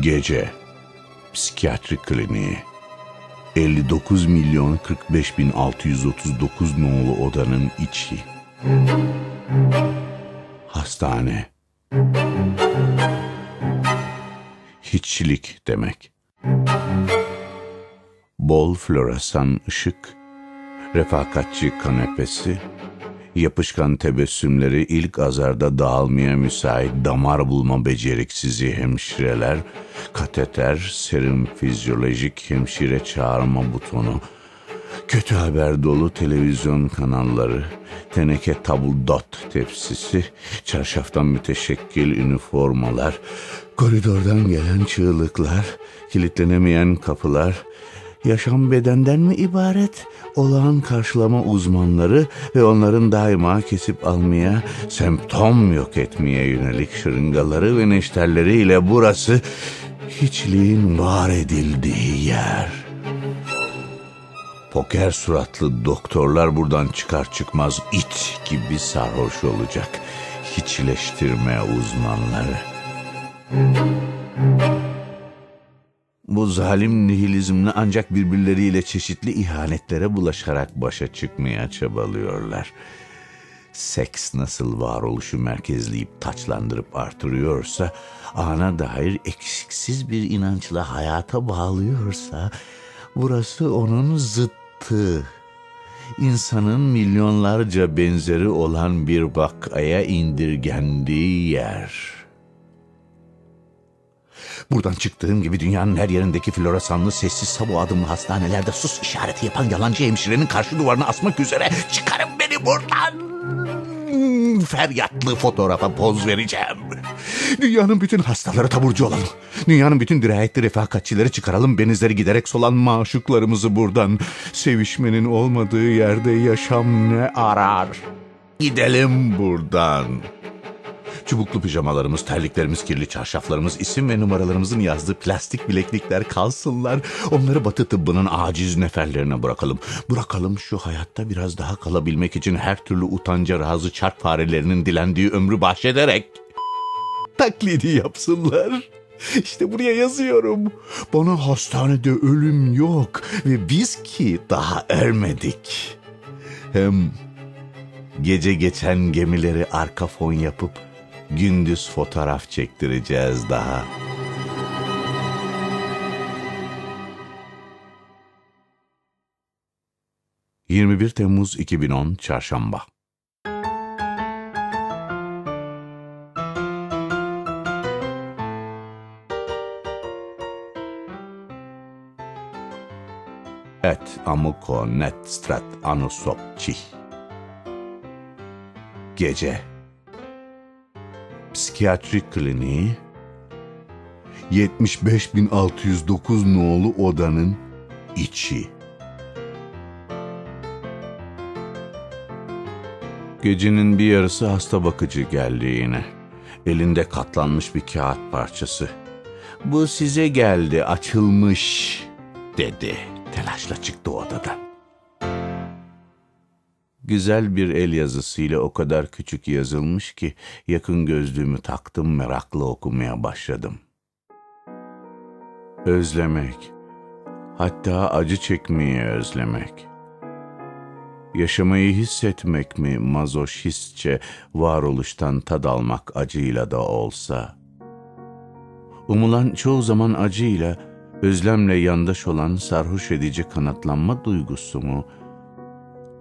Gece. Psikiyatri Kliniği. 59 milyon 45 bin 639 nolu odanın içi. Hastane. Hiçlik demek Bol floresan ışık Refakatçi kanepesi Yapışkan tebessümleri ilk azarda dağılmaya müsait damar bulma beceriksizi hemşireler, kateter, serum fizyolojik hemşire çağırma butonu, kötü haber dolu televizyon kanalları, teneke tabuldot tepsisi, çarşaftan müteşekkil üniformalar, koridordan gelen çığlıklar, kilitlenemeyen kapılar, yaşam bedenden mi ibaret? Olağan karşılama uzmanları ve onların daima kesip almaya, semptom yok etmeye yönelik şırıngaları ve neşterleriyle burası hiçliğin var edildiği yer. Poker suratlı doktorlar buradan çıkar çıkmaz it gibi sarhoş olacak. Hiçleştirme uzmanları. Bu zalim nihilizmle ancak birbirleriyle çeşitli ihanetlere bulaşarak başa çıkmaya çabalıyorlar. Seks nasıl varoluşu merkezleyip taçlandırıp artırıyorsa, ana dair eksiksiz bir inançla hayata bağlıyorsa, burası onun zıttı. İnsanın milyonlarca benzeri olan bir vakaya indirgendiği yer.'' Buradan çıktığım gibi dünyanın her yerindeki floresanlı sessiz sabu adımlı hastanelerde sus işareti yapan yalancı hemşirenin karşı duvarına asmak üzere çıkarın beni buradan. Feryatlı fotoğrafa poz vereceğim. Dünyanın bütün hastaları taburcu olalım. Dünyanın bütün dirayetli refakatçileri çıkaralım. Benizleri giderek solan maşuklarımızı buradan. Sevişmenin olmadığı yerde yaşam ne arar? Gidelim buradan. Çubuklu pijamalarımız, terliklerimiz, kirli çarşaflarımız, isim ve numaralarımızın yazdığı plastik bileklikler kalsınlar. Onları batı tıbbının aciz neferlerine bırakalım. Bırakalım şu hayatta biraz daha kalabilmek için her türlü utanca razı çark farelerinin dilendiği ömrü bahşederek taklidi yapsınlar. İşte buraya yazıyorum. Bana hastanede ölüm yok ve biz ki daha ermedik. Hem gece geçen gemileri arka fon yapıp gündüz fotoğraf çektireceğiz daha. ...21 Temmuz 2010 Çarşamba. Et amuko net strat anusopçi Gece Psikiyatri Kliniği 75609 nolu odanın içi. Gecenin bir yarısı hasta bakıcı geldi yine. Elinde katlanmış bir kağıt parçası. Bu size geldi açılmış dedi. Telaşla çıktı odadan. Güzel bir el yazısıyla o kadar küçük yazılmış ki yakın gözlüğümü taktım meraklı okumaya başladım. Özlemek, hatta acı çekmeyi özlemek. Yaşamayı hissetmek mi mazoşistçe varoluştan tad almak acıyla da olsa? Umulan çoğu zaman acıyla, özlemle yandaş olan sarhoş edici kanatlanma duygusu mu?''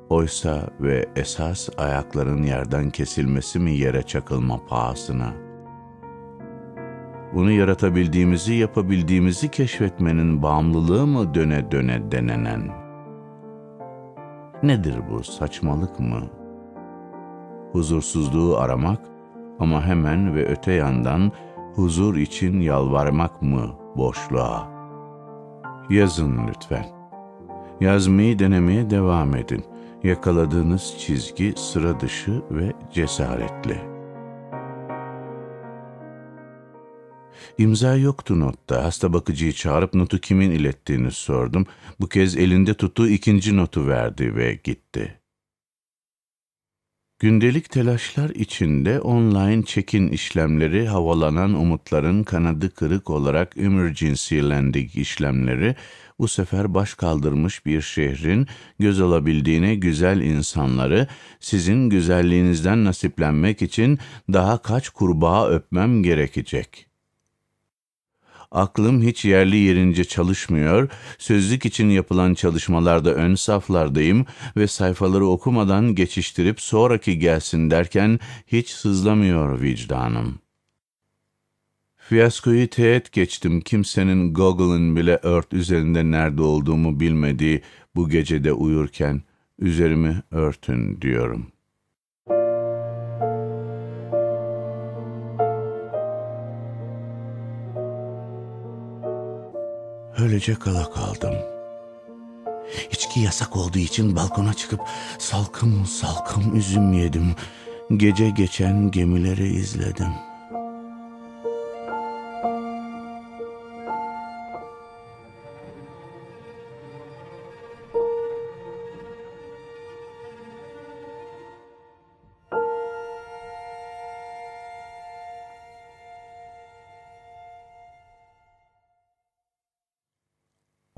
Oysa ve esas ayakların yerden kesilmesi mi yere çakılma pahasına? Bunu yaratabildiğimizi, yapabildiğimizi keşfetmenin bağımlılığı mı döne döne denenen? Nedir bu, saçmalık mı? Huzursuzluğu aramak ama hemen ve öte yandan huzur için yalvarmak mı boşluğa? Yazın lütfen. Yazmayı denemeye devam edin.'' Yakaladığınız çizgi sıra dışı ve cesaretli. İmza yoktu notta. Hasta bakıcıyı çağırıp notu kimin ilettiğini sordum. Bu kez elinde tuttuğu ikinci notu verdi ve gitti. Gündelik telaşlar içinde online check-in işlemleri, havalanan umutların kanadı kırık olarak emergency landing işlemleri, bu sefer baş kaldırmış bir şehrin göz alabildiğine güzel insanları, sizin güzelliğinizden nasiplenmek için daha kaç kurbağa öpmem gerekecek.'' Aklım hiç yerli yerince çalışmıyor, sözlük için yapılan çalışmalarda ön saflardayım ve sayfaları okumadan geçiştirip sonraki gelsin derken hiç sızlamıyor vicdanım. Fiyaskoyu teğet geçtim kimsenin Google'ın bile ört üzerinde nerede olduğumu bilmediği bu gecede uyurken üzerimi örtün diyorum.'' Öylece kala kaldım. İçki yasak olduğu için balkona çıkıp salkım salkım üzüm yedim. Gece geçen gemileri izledim.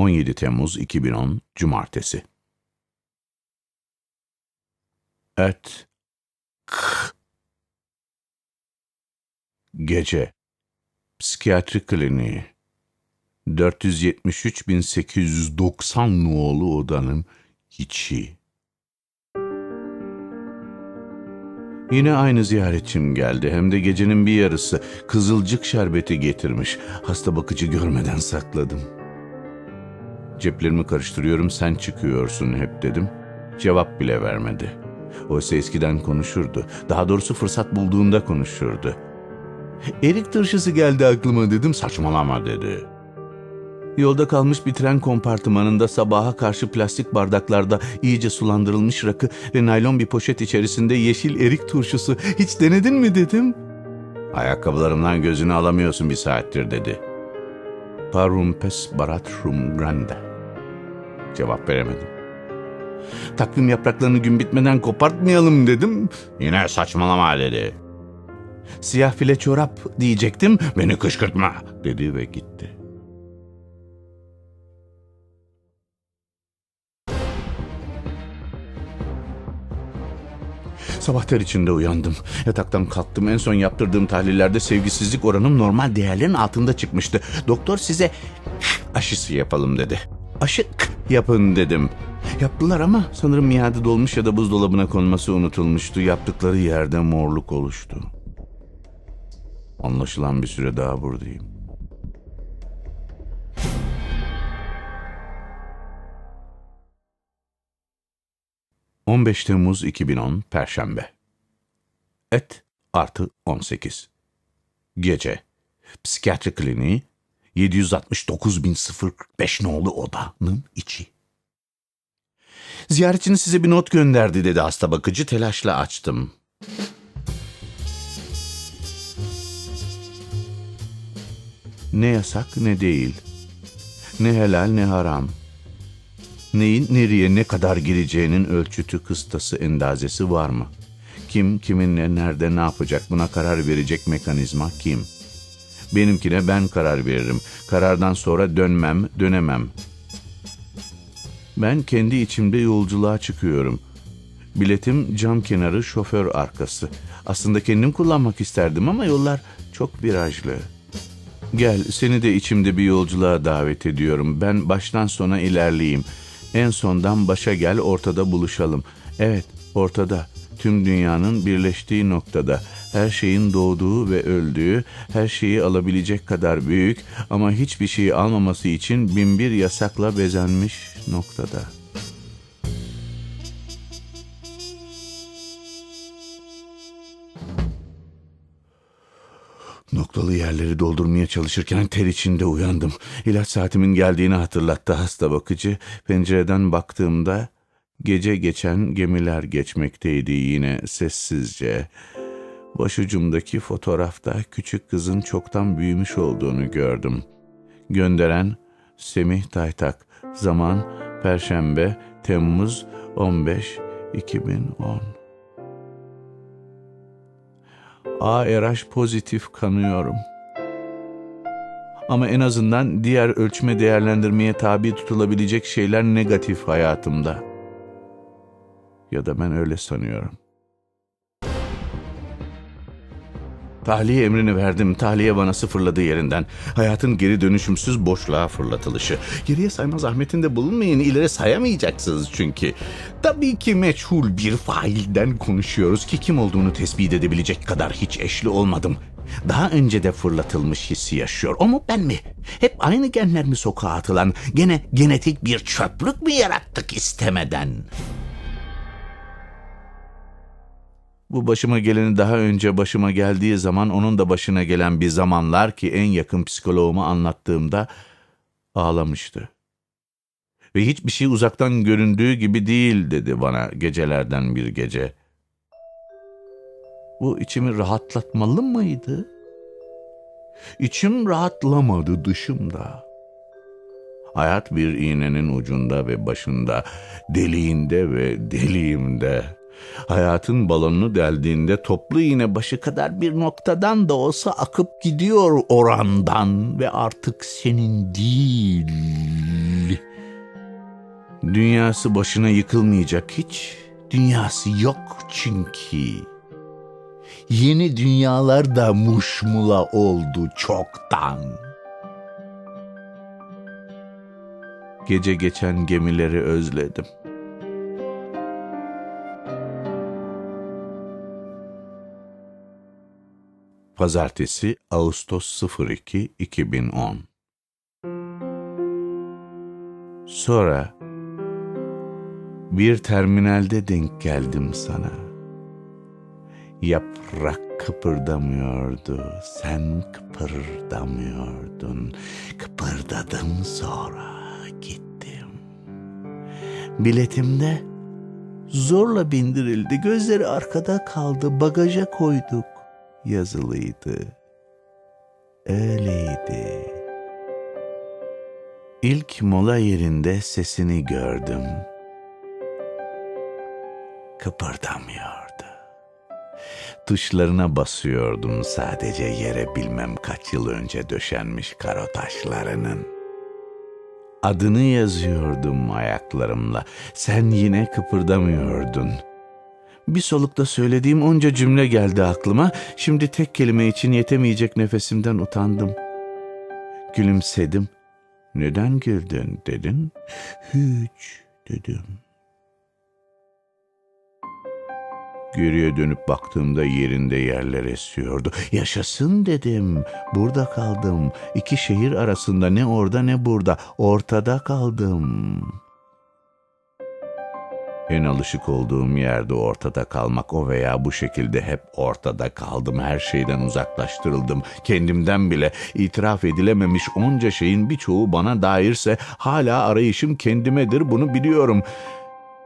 ...17 Temmuz 2010 Cumartesi. Et. K. Gece. Psikiyatri kliniği. 473.890 nolu odanın içi. Yine aynı ziyaretçim geldi. Hem de gecenin bir yarısı kızılcık şerbeti getirmiş. Hasta bakıcı görmeden sakladım. Ceplerimi karıştırıyorum sen çıkıyorsun hep dedim. Cevap bile vermedi. Oysa eskiden konuşurdu. Daha doğrusu fırsat bulduğunda konuşurdu. Erik turşusu geldi aklıma dedim. Saçmalama dedi. Yolda kalmış bir tren kompartımanında sabaha karşı plastik bardaklarda iyice sulandırılmış rakı ve naylon bir poşet içerisinde yeşil erik turşusu. Hiç denedin mi dedim. Ayakkabılarımdan gözünü alamıyorsun bir saattir dedi. Parum pes baratrum grande. Cevap veremedim. Takvim yapraklarını gün bitmeden kopartmayalım dedim. Yine saçmalama dedi. Siyah file çorap diyecektim. Beni kışkırtma dedi ve gitti. Sabah içinde uyandım. Yataktan kalktım. En son yaptırdığım tahlillerde sevgisizlik oranım normal değerlerin altında çıkmıştı. Doktor size aşısı yapalım dedi. Aşı yapın dedim. Yaptılar ama sanırım miadı dolmuş ya da buzdolabına konması unutulmuştu. Yaptıkları yerde morluk oluştu. Anlaşılan bir süre daha buradayım. ...15 Temmuz 2010 Perşembe. Et artı 18. Gece. Psikiyatri kliniği 769.045 nolu odanın içi. Ziyaretçiniz size bir not gönderdi dedi hasta bakıcı telaşla açtım. Ne yasak ne değil. Ne helal ne haram. Neyin nereye ne kadar gireceğinin ölçütü kıstası endazesi var mı? Kim kiminle nerede ne yapacak buna karar verecek mekanizma kim? Benimkine ben karar veririm. Karardan sonra dönmem, dönemem. Ben kendi içimde yolculuğa çıkıyorum. Biletim cam kenarı şoför arkası. Aslında kendim kullanmak isterdim ama yollar çok virajlı. Gel seni de içimde bir yolculuğa davet ediyorum. Ben baştan sona ilerleyeyim. En sondan başa gel ortada buluşalım. Evet ortada tüm dünyanın birleştiği noktada, her şeyin doğduğu ve öldüğü, her şeyi alabilecek kadar büyük ama hiçbir şeyi almaması için binbir yasakla bezenmiş noktada. Noktalı yerleri doldurmaya çalışırken ter içinde uyandım. İlaç saatimin geldiğini hatırlattı hasta bakıcı. Pencereden baktığımda Gece geçen gemiler geçmekteydi yine sessizce. Başucumdaki fotoğrafta küçük kızın çoktan büyümüş olduğunu gördüm. Gönderen Semih Taytak. Zaman Perşembe, Temmuz 15, 2010. ARH pozitif kanıyorum. Ama en azından diğer ölçme değerlendirmeye tabi tutulabilecek şeyler negatif hayatımda. Ya da ben öyle sanıyorum. Tahliye emrini verdim. Tahliye bana sıfırladığı yerinden. Hayatın geri dönüşümsüz boşluğa fırlatılışı. Geriye sayma zahmetinde bulunmayın. İleri sayamayacaksınız çünkü. Tabii ki meçhul bir failden konuşuyoruz ki kim olduğunu tespit edebilecek kadar hiç eşli olmadım. Daha önce de fırlatılmış hissi yaşıyor. O mu ben mi? Hep aynı genler mi sokağa atılan? Gene genetik bir çöplük mü yarattık istemeden?'' Bu başıma geleni daha önce başıma geldiği zaman onun da başına gelen bir zamanlar ki en yakın psikoloğuma anlattığımda ağlamıştı. Ve hiçbir şey uzaktan göründüğü gibi değil dedi bana gecelerden bir gece. Bu içimi rahatlatmalı mıydı? İçim rahatlamadı dışımda. Hayat bir iğnenin ucunda ve başında, deliğinde ve deliğimde. Hayatın balonunu deldiğinde toplu iğne başı kadar bir noktadan da olsa akıp gidiyor orandan ve artık senin değil. Dünyası başına yıkılmayacak hiç. Dünyası yok çünkü. Yeni dünyalar da muşmula oldu çoktan. Gece geçen gemileri özledim.'' Pazartesi Ağustos 02 2010 Sonra bir terminalde denk geldim sana. Yaprak kıpırdamıyordu, sen kıpırdamıyordun. Kıpırdadım sonra gittim. Biletimde zorla bindirildi, gözleri arkada kaldı, bagaja koyduk yazılıydı. Öyleydi. İlk mola yerinde sesini gördüm. Kıpırdamıyordu. Tuşlarına basıyordum sadece yere bilmem kaç yıl önce döşenmiş karo taşlarının. Adını yazıyordum ayaklarımla. Sen yine kıpırdamıyordun.'' Bir solukta söylediğim onca cümle geldi aklıma. Şimdi tek kelime için yetemeyecek nefesimden utandım. Gülümsedim. Neden güldün dedin. Hiç dedim. Geriye dönüp baktığımda yerinde yerler esiyordu. Yaşasın dedim. Burada kaldım. İki şehir arasında ne orada ne burada. Ortada kaldım.'' En alışık olduğum yerde ortada kalmak o veya bu şekilde hep ortada kaldım. Her şeyden uzaklaştırıldım. Kendimden bile itiraf edilememiş onca şeyin birçoğu bana dairse hala arayışım kendimedir bunu biliyorum.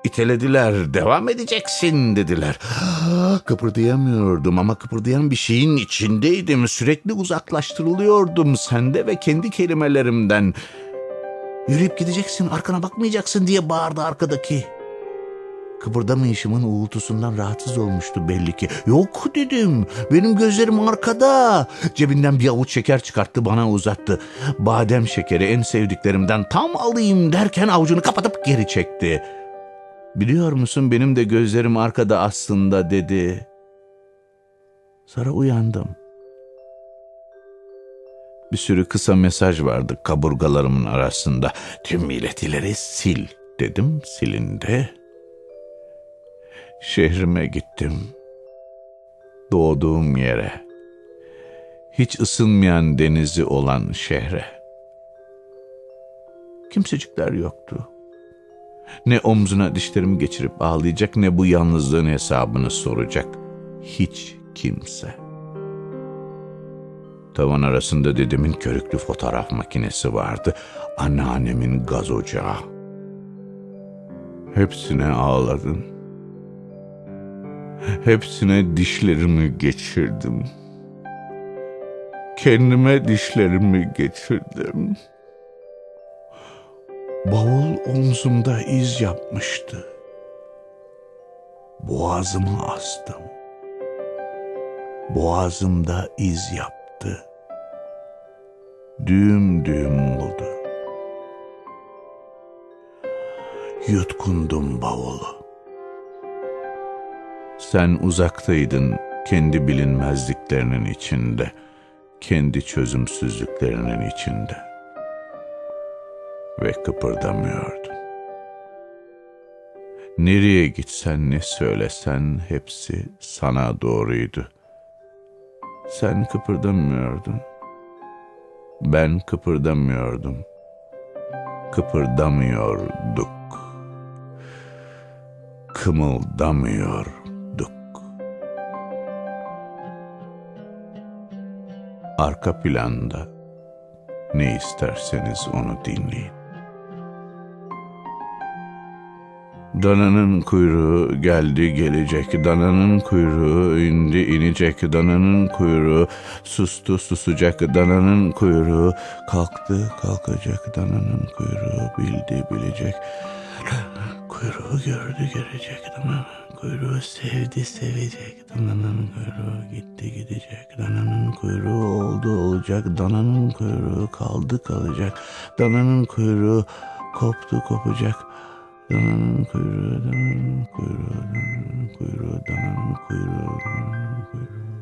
İtelediler, devam edeceksin dediler. Kıpırdayamıyordum ama kıpırdayan bir şeyin içindeydim. Sürekli uzaklaştırılıyordum sende ve kendi kelimelerimden. Yürüyüp gideceksin, arkana bakmayacaksın diye bağırdı arkadaki. Kıpırdamayışımın uğultusundan rahatsız olmuştu belli ki. Yok dedim. Benim gözlerim arkada. Cebinden bir avuç şeker çıkarttı bana uzattı. Badem şekeri en sevdiklerimden tam alayım derken avucunu kapatıp geri çekti. Biliyor musun benim de gözlerim arkada aslında dedi. Sonra uyandım. Bir sürü kısa mesaj vardı kaburgalarımın arasında. Tüm iletileri sil dedim silindi. Şehrime gittim. Doğduğum yere. Hiç ısınmayan denizi olan şehre. Kimsecikler yoktu. Ne omzuna dişlerimi geçirip ağlayacak ne bu yalnızlığın hesabını soracak. Hiç kimse. Tavan arasında dedemin körüklü fotoğraf makinesi vardı. Anneannemin gaz ocağı. Hepsine ağladım. Hepsine dişlerimi geçirdim. Kendime dişlerimi geçirdim. Bavul omzumda iz yapmıştı. Boğazımı astım. Boğazımda iz yaptı. Düğüm düğüm oldu. Yutkundum bavulu. Sen uzaktaydın kendi bilinmezliklerinin içinde, kendi çözümsüzlüklerinin içinde ve kıpırdamıyordun. Nereye gitsen ne söylesen hepsi sana doğruydu. Sen kıpırdamıyordun. Ben kıpırdamıyordum. Kıpırdamıyorduk. Kımıldamıyorduk. Arka planda ne isterseniz onu dinleyin. Dananın kuyruğu geldi gelecek, dananın kuyruğu indi inecek, dananın kuyruğu sustu susacak, dananın kuyruğu kalktı kalkacak, dananın kuyruğu bildi bilecek. Kuyruğu gördü görecek, dananın kuyruğu sevdi sevecek, dananın kuyruğu gitti gidecek, dananın kuyruğu oldu olacak, dananın kuyruğu kaldı kalacak, dananın kuyruğu koptu kopacak. Dananın kuyruğu, dananın kuyruğu, dananın kuyruğu, dananın kuyruğu, dananın